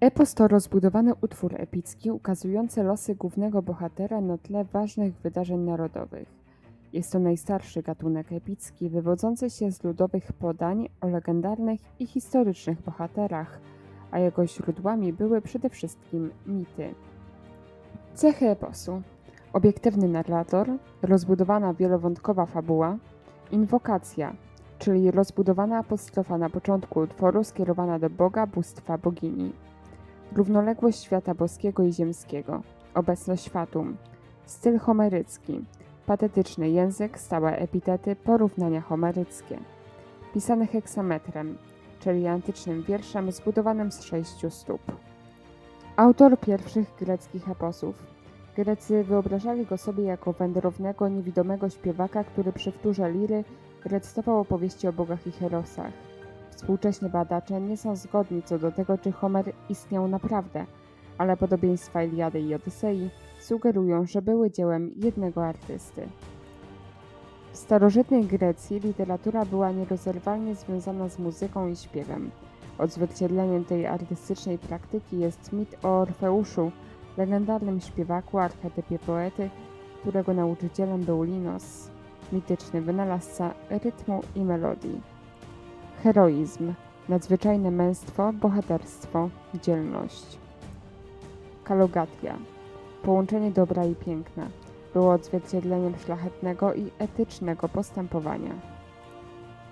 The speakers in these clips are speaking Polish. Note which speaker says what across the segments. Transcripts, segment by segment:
Speaker 1: Epos to rozbudowany utwór epicki ukazujący losy głównego bohatera na tle ważnych wydarzeń narodowych. Jest to najstarszy gatunek epicki wywodzący się z ludowych podań o legendarnych i historycznych bohaterach, a jego źródłami były przede wszystkim mity. Cechy eposu: obiektywny narrator, rozbudowana wielowątkowa fabuła, inwokacja, czyli rozbudowana apostrofa na początku utworu skierowana do Boga, bóstwa, bogini. Równoległość świata boskiego i ziemskiego, obecność fatum, styl homerycki, patetyczny język, stałe epitety, porównania homeryckie. Pisany heksametrem, czyli antycznym wierszem zbudowanym z sześciu stóp. Autor pierwszych greckich eposów. Grecy wyobrażali go sobie jako wędrownego, niewidomego śpiewaka, który przy wtórze liry recytował opowieści o bogach i herosach. Współcześni badacze nie są zgodni co do tego, czy Homer istniał naprawdę, ale podobieństwa Iliady i Odysei sugerują, że były dziełem jednego artysty. W starożytnej Grecji literatura była nierozerwalnie związana z muzyką i śpiewem. Odzwierciedleniem tej artystycznej praktyki jest mit o Orfeuszu, legendarnym śpiewaku, archetypie poety, którego nauczycielem był Linos, mityczny wynalazca rytmu i melodii. Heroizm, nadzwyczajne męstwo, bohaterstwo, dzielność. Kalogatia, połączenie dobra i piękna, było odzwierciedleniem szlachetnego i etycznego postępowania.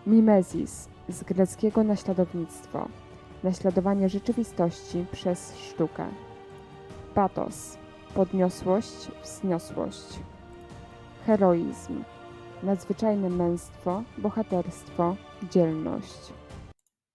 Speaker 1: Mimezis, z greckiego naśladownictwo, naśladowanie rzeczywistości przez sztukę. Patos, podniosłość, wzniosłość. Heroizm, nadzwyczajne męstwo, bohaterstwo, dzielność.